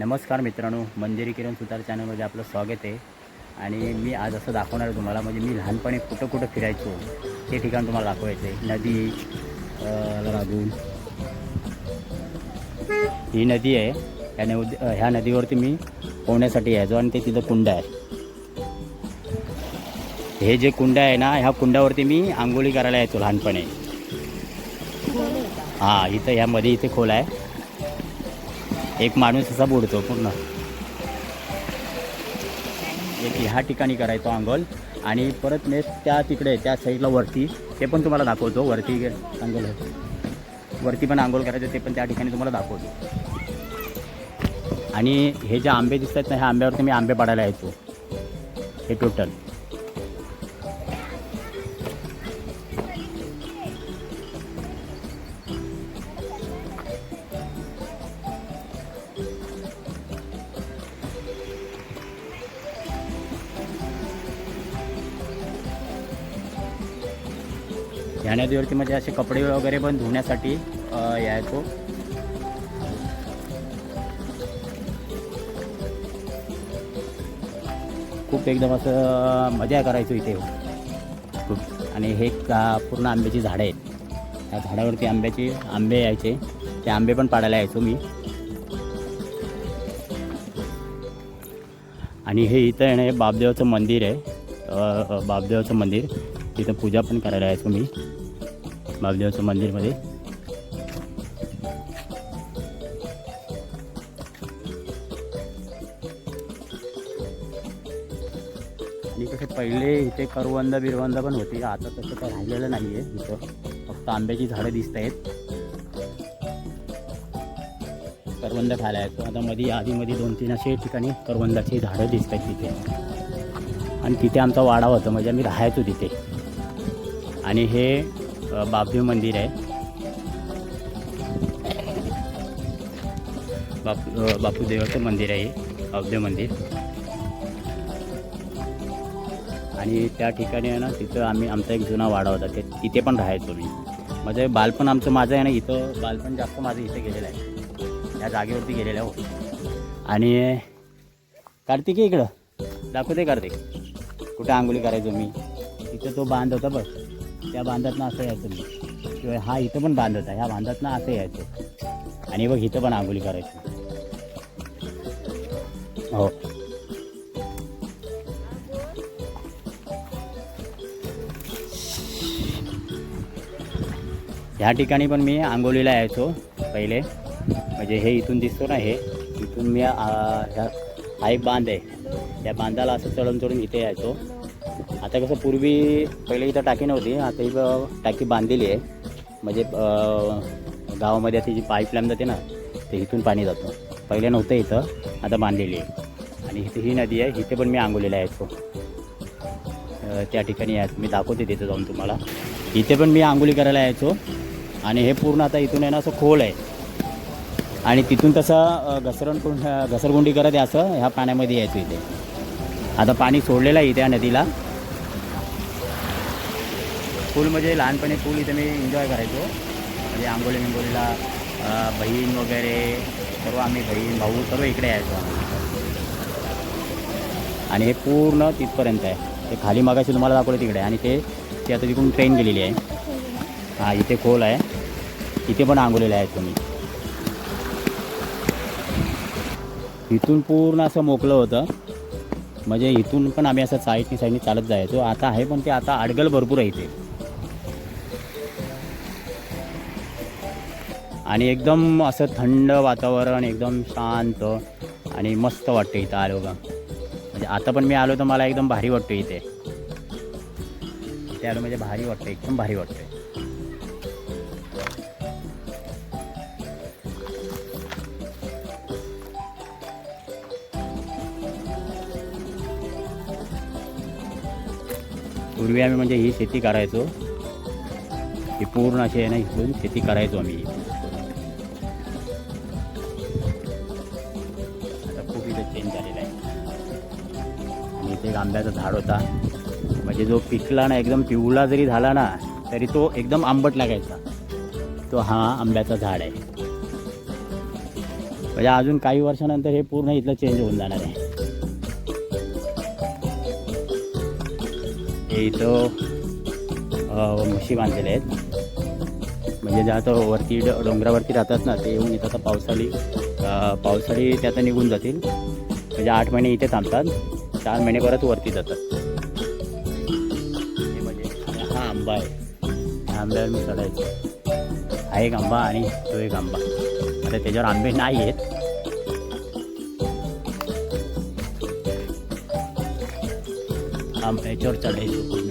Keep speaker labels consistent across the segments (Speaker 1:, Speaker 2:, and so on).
Speaker 1: नमस्कार मित्रांनो मंजिरी किरण सुतार चॅनलमध्ये आपलं स्वागत आहे. आणि मी आज असं दाखवणार आहे तुम्हाला म्हणजे मी लहानपणी कुठं कुठं फिरायचो ते ठिकाण तुम्हाला दाखवायचं आहे. नदी लागून ही नदी आहे. ह्या नदी ह्या नदीवरती मी पोहण्यासाठी यायचो आणि ते तिथं कुंड आहे. हे जे कुंड आहे ना ह्या कुंडावरती मी आंघोळी करायला यायचो लहानपणी. हां इथं ह्यामध्ये इथे खोल आहे. एक माणूस असा बुडतो पूर्ण. एक ह्या ठिकाणी करायचो अंगोल आणि परत नेक्स्ट त्या तिकडे त्या साईडला वरती ते पण तुम्हाला दाखवतो. वरती अंगोल वरती पण आंघोळ करायचं ते पण त्या ठिकाणी तुम्हाला दाखवतो. आणि हे जे आंबे दिसतात ना ह्या आंब्यावरती मी आंबे पाडायला यायचो. हे टोटल ह्या नदीवरती म्हणजे असे कपडे वगैरे पण धुण्यासाठी यायचो. खूप एकदम असं मजा करायचो इथे. खूप आणि हे का पूर्ण आंब्याची झाडं आहेत. त्या झाडावरती आंब्याचे आंबे यायचे. ते आंबे पण पाडायला यायचो मी. आणि हे इथं आहे ना हे बापदेवाचं मंदिर आहे. बाबदेवाचं बापदेवाचं मंदिर. तिथं पूजा पण करायला आहे तुम्ही. बापदेवाचं मंदिरमध्ये. आणि कसं पहिले इथे करवंदा बिरवंदा पण होती. आता तसं काय राहिलेलं नाही आहे इथं. फक्त आंब्याची झाडं दिसत आहेत. करवंद खायला आहे आता मध्ये आधीमध्ये दोन तीन असे ठिकाणी करवंदाची झाडं दिसत आहेत तिथे. आणि तिथे आमचा वाडा होता. म्हणजे आम्ही राहायचो तिथे. आणि हे अ, मंदिर आहे. बापू बापूदेवाचं मंदिर आहे बापदेव मंदिर. आणि त्या ठिकाणी आहे ना तिथं आम्ही आमचा एक जुना वाडा होता ते तिथे पण राहायचो मी. म्हणजे बालपण आमचं माझं आहे ना इथं बालपण जास्त माझं इथे गेलेलं आहे. या जागेवरती गेलेलं आहे हो. आणि कार्तिक आहे इकडं. दाखवते कार्तिक. कुठं आंघोळी करायचो मी. तिथं तो बांध होता बघ. त्या बांधातनं असं यायचं मी किंवा हा इथं पण बांधत आहे ह्या बांधातनं असं यायचं. आणि बघ इथं पण आंघोळी करायची. हो. ह्या ठिकाणी पण मी आंघोळीला यायचो पहिले. म्हणजे हे इथून दिसतो ना हे. इथून मी ह्या हा एक बांध आहे. त्या बांधाला असं चढून चढून इथे यायचो. आता कसं पूर्वी पहिले इथं टाकी नव्हती आता इथं टाकी बांधलेली आहे. म्हणजे गावामध्ये आता जी पाईपलाईन जाते ना ते इथून पाणी जातं. पहिले नव्हतं इथं आता बांधलेली आहे. आणि इथे ही नदी आहे इथे पण मी आंघोळीला यायचो त्या ठिकाणी यायचो मी दाखवते तिथं जाऊन तुम्हाला. इथे पण मी आंघोळी करायला यायचो. आणि हे पूर्ण आता इथून आहे ना असं खोल आहे. आणि तिथून तसं घसरण कुंड घसरगुंडी करत आहे असं ह्या पाण्यामध्ये यायचं इथे. आता पाणी सोडलेलं आहे इथे या नदीला. पूल म्हणजे लहानपणी पूल इथे मी एन्जॉय करायचो. म्हणजे आंबोली बिंगोळीला बहीण वगैरे सर्व आम्ही बहीण भाऊ सर्व इकडे यायचो आणि हे पूर्ण तिथपर्यंत आहे. ते खाली मागाशी तुम्हाला दाखवलं तिकडे आणि ते ते आता तिकडून ट्रेन गेलेली आहे. हा इथे खोल आहे. इथे पण आंघोलेले आहेत तुम्ही. इथून पूर्ण असं मोकळं होतं. म्हणजे इथून पण आम्ही असं साईडनी साईडनी चालत जायचो. आता आहे पण ते आता अडगल भरपूर आहे इथे. आणि एकदम असं थंड वातावरण एकदम शांत आणि मस्त वाटतं इथं आलो का. म्हणजे आता पण मी आलो तर मला एकदम भारी वाटतं इथे. इथे आलो म्हणजे भारी वाटतं एकदम भारी वाटतं. पूर्वी आम्ही म्हणजे ही शेती करायचो. ही पूर्ण अशी आहे ना इथून शेती करायचो आम्ही. आंब्याचा झाड होता. म्हणजे जो पिकला ना एकदम पिवळा जरी झाला ना तरी तो एकदम आंबट लागायचा. तो हा आंब्याचा झाड आहे. म्हणजे अजून काही वर्षानंतर हे पूर्ण इथलं चेंज होऊन जाणार आहे. हे इथं म्हशी बांधलेले आहेत. म्हणजे ज्या आता वरती डोंगरावरती राहतात ना ते येऊन इथं आता पावसाळी पावसाळी ते आता निघून जातील. म्हणजे आठ महिने इथे थांबतात. चार महिने परत वरती जातात. हे म्हणजे हा आंबा आहे. ह्या आंब्यावर मी चढायचो. हा एक आंबा आणि तो एक आंबा. आता त्याच्यावर आंबे नाही आहेत. आंबा याच्यावर चढायचो पूर्ण.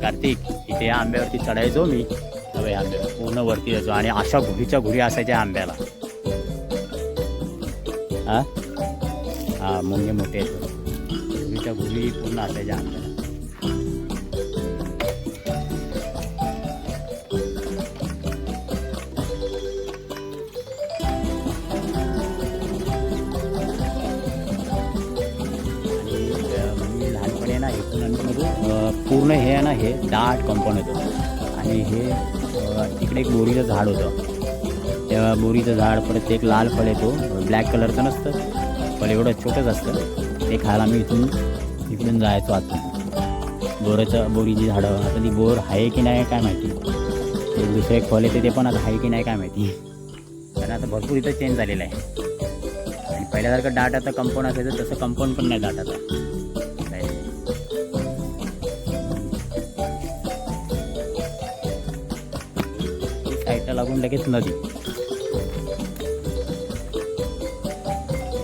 Speaker 1: कार्तिक इथे या आंब्यावरती चढायचो मी. हवे आंब्यावर. पूर्ण वरती जायचो. आणि अशा घुरीच्या घुरी असायच्या आंब्याला. हा? हा मुंगे मोठे येतो घुरीच्या घुरी पूर्ण असायच्या आमच्या ना पूर्ण हे आहे ना हे दाट कंपाऊंड होतं. आणि हे तिकडे एक बोरीचं झाड होतं. त्या बोरीचं झाड परत एक लाल फळ येतो. ब्लॅक कलरचं नसतं. फळ एवढं छोटंच असतं. ते खायला आम्ही इथून इकडून जायचो आता बोराचं बोरीची झाडं. आता ती बोर आहे की नाही काय माहिती. ते दुसरं एक फळ येते ते पण आता आहे की नाही काय माहिती. कारण आता भरपूर इथं चेंज झालेलं आहे. आणि पहिल्यासारखं डाट आता कंपाऊंड असायचं तसं कंपाऊंड पण नाही डाट आता. काय. लागून लगेच नदी.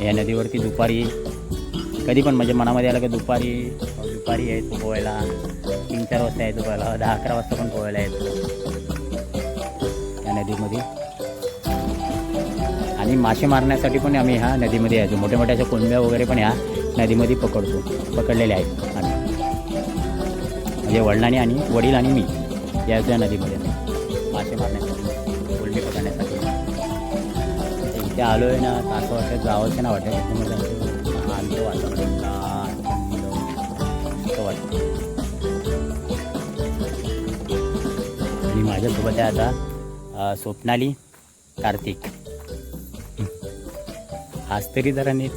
Speaker 1: या नदीवरती दुपारी कधी पण म्हणजे मनामध्ये आलं की दुपारी दुपारी यायचो पोहायला. तीन चार वाजता यायचो पोहायला. दहा अकरा वाजता पण पोहायला यायचो. या नदीमध्ये. आणि मासे मारण्यासाठी पण आम्ही ह्या नदीमध्ये यायचो. मोठ्या मोठ्या अशा कोंब्या वगैरे पण ह्या नदीमध्ये पकडतो. पकडलेले आहेत आम्ही. म्हणजे वडिलांनी आणि वडील आणि मी यायचो या नदीमध्ये मासे मारण्यासाठी. इथे आलो आहे ना असं वाटतं जावंच ना वाटतं त्याच्यामध्ये शांत वातावरण वाटतं आणि माझ्यासोबत आहे आता स्वप्नाली कार्तिक. आज तरी जरा नीट.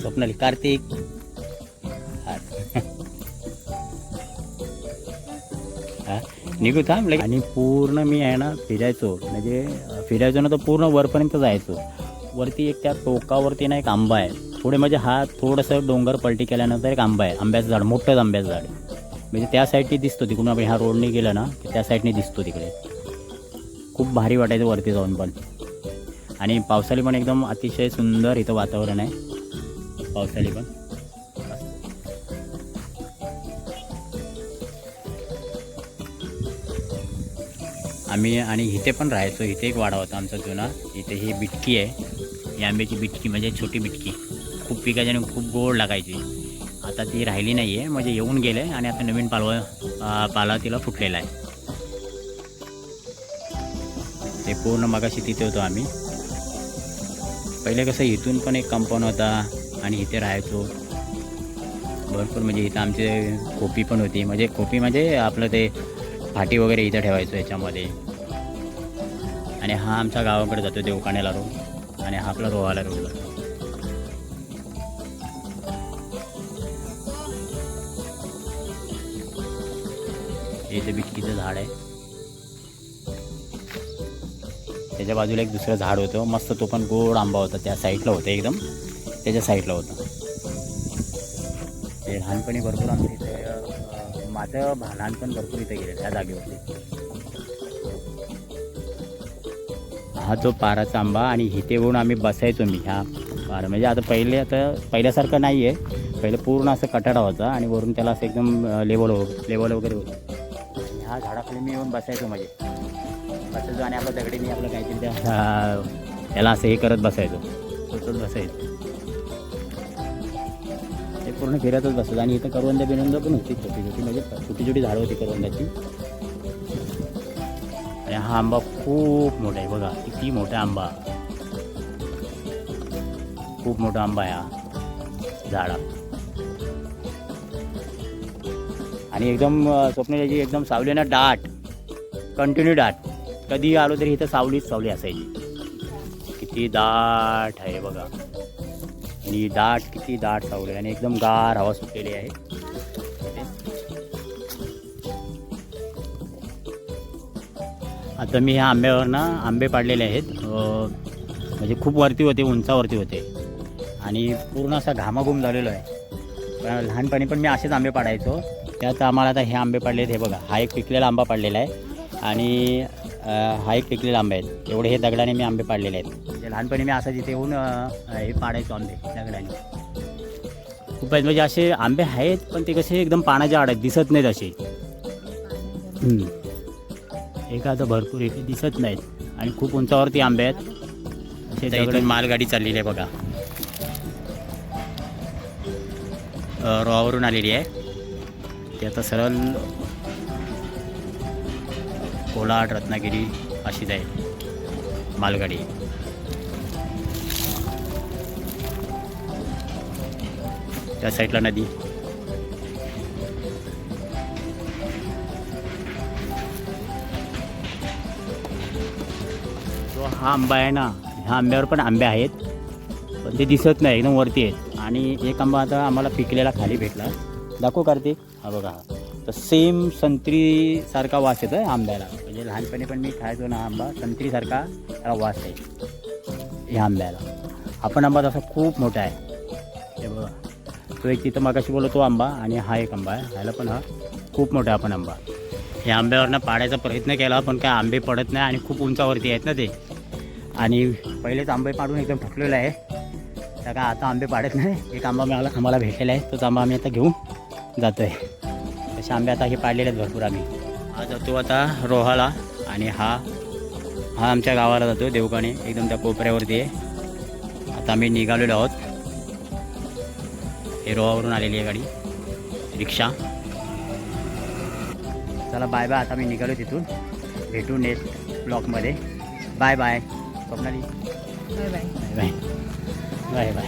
Speaker 1: स्वप्नाली कार्तिक हा, निघू थांब लगे. आणि पूर्ण मी आहे ना फिरायचो. म्हणजे फिरायचो ना तर पूर्ण वरपर्यंत जायचो. वरती एक त्या टोकावरती ना एक आंबा आहे. पुढे म्हणजे हा थोडंसं डोंगर पलटी केल्यानंतर एक आंबा आहे. आंब्याचं झाड मोठंच आंब्याचं झाड. आहे म्हणजे त्या साईडनी दिसतो तिकडून. आपण ह्या रोडने गेलं ना की त्या साईडने दिसतो तिकडे. खूप भारी वाटायचं वरती जाऊन पण. आणि पावसाळी पण एकदम अतिशय सुंदर इथं वातावरण आहे. पावसाळी पण. आम्ही आणि इथे पण राहायचो. इथे एक वाडा होता आमचा जुना. इथे ही बिटकी आहे. ही आंब्याची बिटकी म्हणजे छोटी बिटकी. खूप पिकायची आणि खूप गोड लागायची. आता ती राहिली नाही आहे म्हणजे येऊन गेले आणि आता नवीन पालवा पाला तिला फुटलेला आहे. ते पूर्ण मगाशी तिथे होतो आम्ही. पहिले कसं इथून पण एक कंपाऊंड होता आणि इथे राहायचो. भरपूर म्हणजे इथं आमचे खोपी पण होती. म्हणजे खोपी म्हणजे आपलं ते फाटी वगैरे इथं ठेवायचो याच्यामध्ये. आणि हा आमच्या गावाकडे जातो देवकाण्याला रोड आणि हा आपला रोहाला रोड जातो हे इथे बिटकीचं झाड आहे. त्याच्या बाजूला एक दुसरं झाड होतं. मस्त तो पण गोड आंबा होता. त्या साईडला होता एकदम. त्याच्या साईडला होता. ते लहानपणी भरपूर आमच्या इथे माझं लहानपण भरपूर इथे गेलं त्या जागेवरती. हा तो पाराचा आंबा आणि इथे येऊन आम्ही बसायचो मी ह्या पारा. म्हणजे आता पहिले आता पहिल्यासारखं नाही आहे पहिले पूर्ण असं कटाडा होता आणि वरून त्याला असं एकदम लेवल हो लेवल वगैरे होतं. आणि ह्या झाडाखाली मी येऊन बसायचो म्हणजे. बसायचो आणि आपल्या दगडीने आपलं काहीतरी त्या त्याला असं हे करत बसायचो. सोचत बसायचो. ते पूर्ण फिरतच बसायचं. आणि इथं करवंदा बिरवंदा पण होती छोटी छोटी म्हणजे छोटी छोटी झाडं होती करवंदाची. आणि हा आंबा खूप मोठा आहे बघा किती मोठा आंबा खूप मोठा आंबा आहे हा झाडा आणि एकदम स्वप्न त्याची एकदम सावली ना दाट कंटिन्यू दाट कधी आलो तरी इथं सावलीच सावली असायची किती दाट आहे बघा आणि दाट किती दाट सावली आहे आणि एकदम गार हवा सुटलेली आहे तर मी ह्या आंब्यावर ना आंबे पाडलेले आहेत. म्हणजे खूप वरती होते उंचावरती होते. आणि पूर्ण असा घामाघूम झालेलो आहे. लहानपणी पण मी असेच आंबे पाडायचो. त्यात आम्हाला आता हे आंबे पाडले आहेत हे बघा हा एक पिकलेला आंबा पाडलेला आहे. आणि हा एक पिकलेला आंबा आहे. एवढे हे दगडाने मी आंबे पाडलेले आहेत. म्हणजे लहानपणी मी असं तिथे येऊन हे पाडायचो आंबे दगडाने. खूप आहेत म्हणजे असे आंबे आहेत पण ते कसे एकदम पाण्याच्या आड आहेत दिसत नाहीत असे. हम्म. एखादं भरपूर इथे दिसत नाहीत. आणि खूप उंचावरती आंबे आहेत. असे इथून मालगाडी चाललेली आहे बघा. अ, रोहावरून आलेली आहे. ती आता सरळ कोलाड रत्नागिरी अशी जाईल मालगाडी. त्या साईडला नदी. हो, हा आंबा आहे ना ह्या आंब्यावर पण आंबे आहेत. पण ते दिसत नाही एकदम वरती आहेत. आणि एक आंबा आता आम्हाला पिकलेला खाली भेटला. दाखव कार्तिक. हा बघा हा. तर सेम संत्रीसारखा वास येतो आहे आंब्याला. म्हणजे लहानपणी पण मी खायचो ना आंबा संत्रीसारखा त्याला वास आहे. ह्या आंब्याला. आपण आंबा तसा खूप मोठा आहे. हे बघा. तो एक तिथं मागाशी बोलतो आंबा आणि हा एक आंबा आहे. ह्याला पण हा खूप मोठा आहे आंबा. या आंब्यावरनं पाडायचा प्रयत्न केला पण काय आंबे पडत नाही आणि खूप उंचावरती आहेत ना ते. आणि पहिलेच आंबे पाडून एकदम थकलेलं आहे. तर काय आता आंबे पाडत नाही. एक आंबा मिळाला आम्हाला भेटलेला आहे. तोच आंबा आम्ही आता घेऊन जातो आहे तसे आंबे आता हे पाडलेले आहेत भरपूर आम्ही. हा जातो आता रोहाला आणि हा हा आमच्या गावाला जातो देवकाने एकदम त्या कोपऱ्यावरती आहे. आता आम्ही निघालेलो आहोत. हे रोहावरून आलेली आहे गाडी. रिक्षा. चला बाय बाय. आता मी निघालो तिथून. भेटू नेक्स्ट ब्लॉकमध्ये बाय बाय. ผ
Speaker 2: มา
Speaker 1: ดีไปไปไม่ไปไป